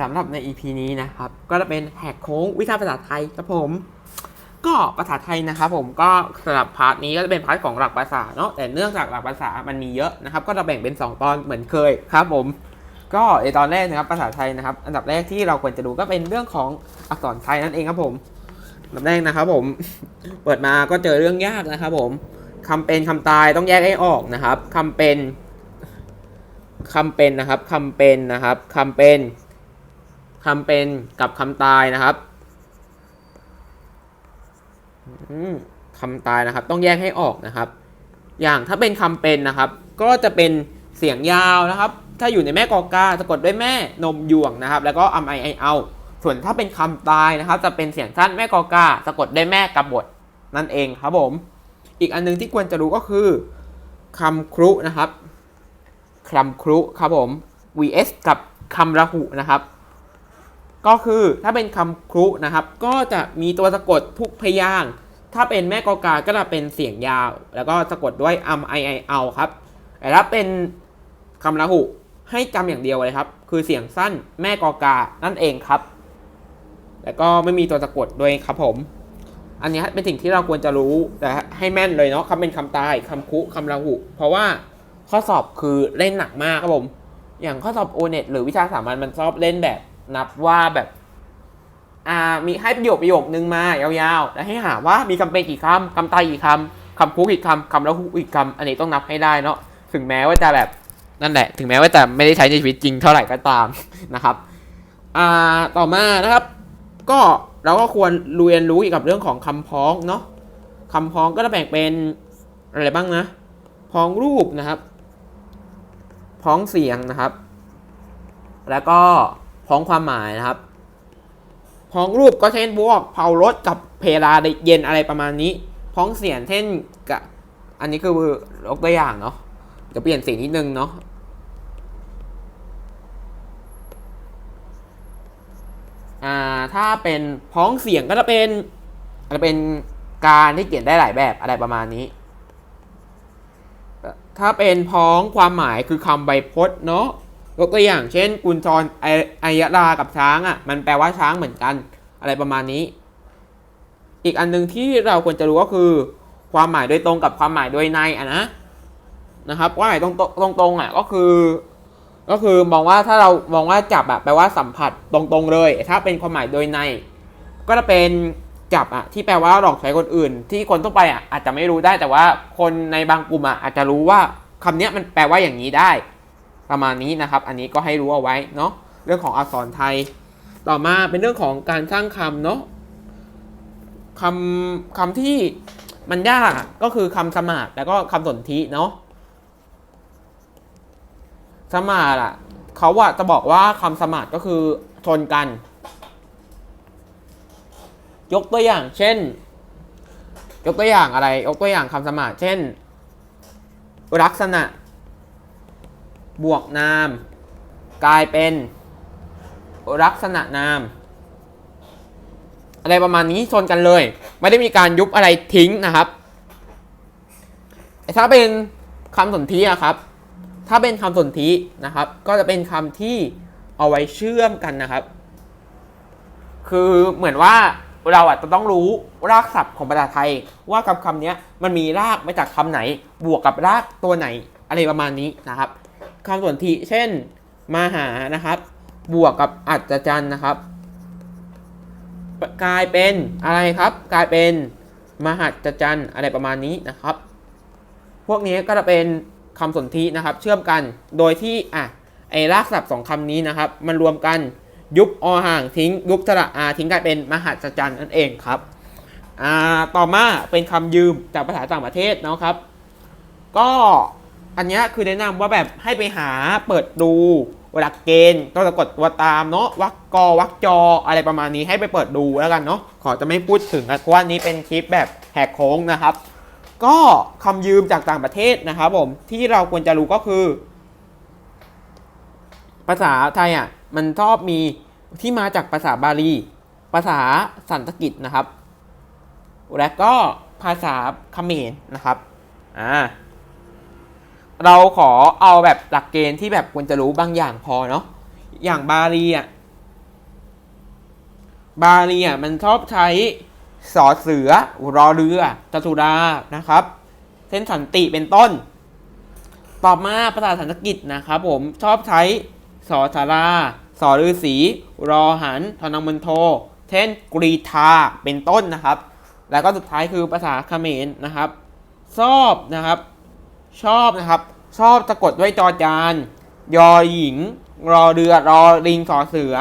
สำหรับใน EP นี้นะครับ ก็จะเป็นแหกโค้งวิชาภาษาไทยครับผม ก็ภาษาไทยนะครับผมก็สำหรับพาร์ทนี้ก็จะเป็นพาร์ทของหลักภาษาเนาะแต่เนื่องจากหลักภาษามันมีเยอะนะครับ ก็จะแบ่งเป็น 2 ตอนเหมือนเคยครับผม ก็ในตอนแรกนะครับภาษาไทยนะครับ อันดับแรกที่เราควรจะดูก็เป็นเรื่องของอักษรไทยนั่นเองครับผมอันดับแรกนะครับ ผมเปิดมาก็เจอเรื่องยากนะครับ ผมคำเป็นคำตายต้องแยกให้ออกนะครับคำเป็นคำเป็นนะครับคำเป็นนะครับคำเป็น คำเป็นกับคำตายนะครับคำตายนะครับ ต้องแยกให้ออกนะครับ อย่างถ้าเป็นคำเป็นนะครับ ก็จะเป็นเสียงยาวนะครับ ถ้าอยู่ในแม่กอกาสะกดด้วยแม่นมยวงนะครับ แล้วก็อัมไอไอเอาส่วนถ้าเป็นคำตายนะครับ จะเป็นเสียงสั้นแม่กอกาสะกดด้วยแม่กบฏนั่นเองครับผม อีกอันหนึงที่ควรจะรู้ก็คือคำครุนะครับคำครุครับผม vs กับคำระหุนะครับ ก็คือถ้าเป็นคำครุนะครับ ก็จะมีตัวสะกดทุกพยางถ้าเป็นแม่กอกาก็จะเป็นเสียงยาว แล้วก็สะกดด้วยอัมไอไอเอาครับแต่ถ้าเป็นคำระหุให้จำอย่างเดียวเลยครับ คือเสียงสั้นแม่กอกานั่นเองครับ แล้วก็ไม่มีตัวสะกดด้วยครับผม อันนี้เป็นสิ่งที่เราควรจะรู้แต่ให้แม่นเลยเนาะคำเป็นคำตายคำคุคำระหุ เพราะว่าข้อสอบคือเล่นหนักมากครับผม อย่างข้อสอบโอเน็ตหรือวิชาสามัญมันชอบเล่นแบบ นับว่าแบบ อ่า มีให้ประโยคประโยคนึงมายาวๆ แล้วให้หาว่ามีคำเป็นกี่คำคำตายกี่คำคำคุกี่คำคำระหุกี่คำอันนี้ต้องนับให้ได้เนาะถึงแม้ว่าจะแบบนั่นแหละ ถึงแม้ว่าจะไม่ได้ใช้ในชีวิตจริงเท่าไหร่ก็ตามนะครับ อ่า ต่อมานะครับ ก็เราก็ควรเรียนรู้เกี่ยวกับเรื่องของคำพ้องเนาะคำพ้องก็จะแบ่งเป็นอะไรบ้างนะ พ้องรูปนะครับ พ้องเสียงนะครับ แล้วก็ พ้องความหมายนะครับพ้องรูปก็เช่นพวกเผารถกับเพลาเย็นอะไรประมาณนี้พ้องเสียงเช่นกับอันนี้คือยกตัวอย่างเนาะจะเปลี่ยนสีนิดนึงเนาะอ่าถ้าเป็นพ้องเสียงก็จะเป็นจะเป็นการที่เขียนได้หลายแบบอะไรประมาณนี้ ถ้าเป็นพ้องความหมายคือคำใบพจน์เนาะ ยกตัวอย่างเช่น กุญชรไอไอยรากับช้างอะมันแปลว่าช้างเหมือนกัน อะไรประมาณนี้ อีกอันหนึงที่เราควรจะรู้ก็คือ ความหมายโดยตรงกับความหมายโดยในอะนะนะครับความหมายตรงตรงตรงอะก็คือ ก็คือมองว่าถ้าเรามองว่าจับอะแปลว่าสัมผัสตรงๆเลย ถ้าเป็นความหมายโดยใน ก็จะเป็นจับอะที่แปลว่าหลอกใช้คนอื่น ที่คนทั่วไปอะอาจจะไม่รู้ได้แต่ว่าคนในบางกลุ่มอะอาจจะรู้ว่าคำนี้มันแปลว่าอย่างนี้ได้ ประมาณนี้นะครับ อันนี้ก็ให้รู้เอาไว้เนาะเรื่องของอักษรไทย ต่อมาเป็นเรื่องของการสร้างคำเนาะคำคำที่มันยากก็คือคำสมาร์แล้วก็คำสนธิเนาะสมาร์อะเขาอะจะบอกว่าคำสมาร์ก็คือชนกัน ยกตัวอย่างเช่น ยกตัวอย่างอะไร ยกตัวอย่างคำสมาร์เช่น ลักษณะ บวกนาม กลายเป็นลักษณะนาม อะไรประมาณนี้ชนกันเลย ไม่ได้มีการยุบอะไรทิ้งนะครับถ้าเป็นคำสนธิอะครับ ถ้าเป็นคำสนธินะครับ ก็จะเป็นคำที่เอาไว้เชื่อมกันนะครับ คือเหมือนว่าเราอาจจะต้องรู้รากศัพท์ของภาษาไทย ว่าคำคำนี้มันมีรากมาจากคำไหน บวกกับรากตัวไหน อะไรประมาณนี้นะครับ คำสนธิเช่นมาหานะครับ บวกกับอัจจันนะครับ กลายเป็นอะไรครับ กลายเป็นมหัศจรรย์อะไรประมาณนี้นะครับ พวกนี้ก็จะเป็นคำสนธินะครับ เชื่อมกันโดยที่อะไอ้รากศัพท์สองคำนี้นะครับ มันรวมกันยุบอห่างทิ้ง ยุบสระอาทิ้งกลายเป็นมหัศจรรย์นั่นเองครับอ่าต่อมาเป็นคำยืมจากภาษาต่างประเทศเนาะครับ ก็ อันนี้คือแนะนำว่าแบบให้ไปหาเปิดดูหลักเกณฑ์ต้องสะกดตัวตามเนาะวรรคกอวรรคจออะไรประมาณนี้ให้ไปเปิดดูแล้วกันเนาะขอจะไม่พูดถึงนะเพราะว่านี้เป็นคลิปแบบแหกโค้งนะครับ ก็คำยืมจากต่างประเทศนะครับผมที่เราควรจะรู้ก็คือ ภาษาไทยอะมันชอบมีที่มาจากภาษาบาลี ภาษาสันสกฤตนะครับ และก็ภาษาเขมรนะครับอ่า เราขอเอาแบบหลักเกณฑ์ที่แบบควรจะรู้บางอย่างพอเนาะอย่างบาลีอะบาลีอะมันชอบใช้สอเสือรอเรือจตุรานะครับ เส้นสันติเป็นต้น ต่อมาภาษาสันสกฤตนะครับผมชอบใช้สอสาราสอฤาษีรอหันทนังมนโท เช่นกรีธาเป็นต้นนะครับ แล้วก็สุดท้ายคือภาษาเขมรนะครับ ชอบนะครับ ชอบนะครับ ชอบสะกดด้วยจอจาน ยอหญิง รอเรือ รอลิงสอเสือ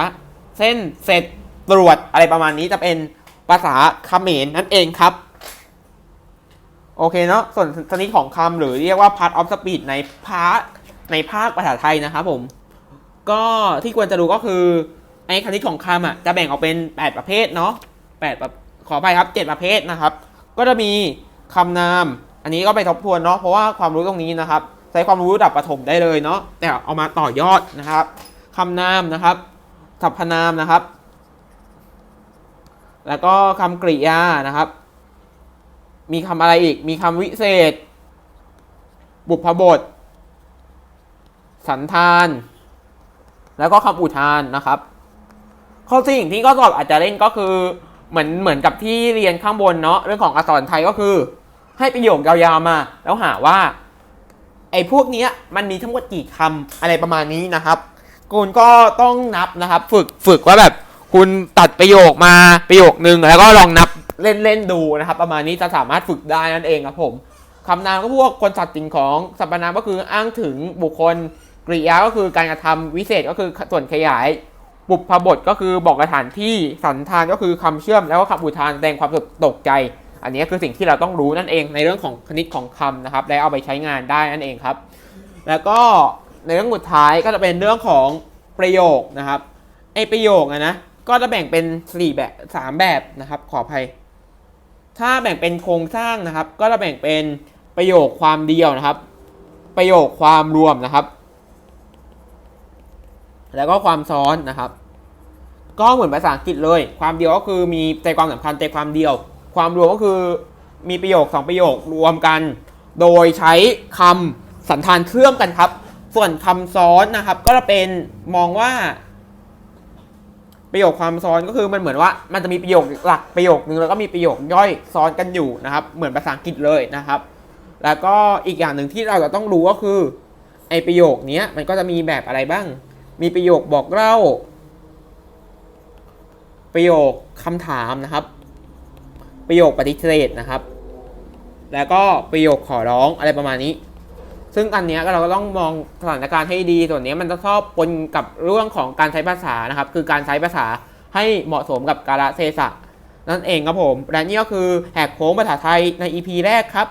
เส้นเสร็จตรวจอะไรประมาณนี้จะเป็นภาษาเขมรนั่นเองครับ โอเคเนาะส่วนชนิดของคำหรือเรียกว่า part of speech ในพาร์ในภาคภาษาไทยนะครับผม ก็ที่ควรจะรู้ก็คือไอ้คณิตของคำอะจะแบ่งออกเป็น 8 ประเภทเนาะ8ประขอไปครับ 7 ประเภทนะครับ ก็จะมีคำนาม นนี้ก็ไปทบทวนเนาะเพราะว่าความรู้ตรงนี้นะครับใช้ความรู้ระดับประถมได้เลยเนาะแต่เอามาต่อยอดนะครับคำนามนะครับสรรพนามนะครับ แล้วก็คำกริยานะครับ มีคำอะไรอีก มีคำวิเศษ บุพบท สันธาน แล้วก็คำอุทานนะครับข้อสิ่งที่ก็สอบอาจจะเล่นก็คือเหมือนเหมือนกับที่เรียนข้างบนเนาะเรื่องของอักษรไทยก็คือ ให้ประโยคยาวๆมา แล้วหาว่าไอ้พวกเนี้ยมันมีทั้งหมดกี่คำอะไรประมาณนี้นะครับ คุณก็ต้องนับนะครับ ฝึกฝึกว่าแบบ คุณตัดประโยคมาประโยคนึงแล้วก็ลองนับเล่นๆดูนะครับ ประมาณนี้จะสามารถฝึกได้นั่นเองครับผมคำนามก็พวกคนสัตว์สิ่งของสรรพนามก็คืออ้างถึงบุคคลกริยาก็คือการกระทำวิเศษก็คือส่วนขยาย บุพบทก็คือบอกสถานที่สันธานก็คือคำเชื่อมแล้วก็คำอุทานแสดงความตกใจ อันนี้คือสิ่งที่เราต้องรู้นั่นเองในเรื่องของคณิตของคำนะครับ และเอาไปใช้งานได้นั่นเองครับ แล้วก็ในเรื่องสุดท้ายก็จะเป็นเรื่องของประโยคนะครับไอประโยคอะนะก็จะแบ่งเป็นสี่แบบสามแบบนะครับขออภัย ถ้าแบ่งเป็นโครงสร้างนะครับ ก็จะแบ่งเป็นประโยคความเดียวนะครับ ประโยคความรวมนะครับ แล้วก็ความซ้อนนะครับ ก็เหมือนภาษาอังกฤษเลย ความเดียวก็คือมีใจความสำคัญใจความเดียว ความรวมก็คือมีประโยคสองประโยครวมกัน โดยใช้คำสันธานเชื่อมกันครับ ส่วนคำซ้อนนะครับ ก็จะเป็นมองว่า ประโยคความซ้อนก็คือมันเหมือนว่า มันจะมีประโยคหลักประโยคนึงแล้วก็มีประโยคย่อยซ้อนกันอยู่นะครับ เหมือนภาษาอังกฤษเลยนะครับ แล้วก็อีกอย่างหนึ่งที่เราจะต้องรู้ก็คือไอประโยคนี้มันก็จะมีแบบอะไรบ้าง มีประโยคบอกเล่า ประโยคคำถามนะครับ ประโยคปฏิเสธนะครับ แล้วก็ประโยคขอร้องอะไรประมาณนี้ ซึ่งอันนี้เราก็ต้องมองสถานการณ์ให้ดี ส่วนนี้มันจะชอบปนกับเรื่องของการใช้ภาษานะครับ คือการใช้ภาษาให้เหมาะสมกับกาลเทศะนั่นเองครับผม และนี่ก็คือแหกโค้งภาษาไทยใน EP แรกครับ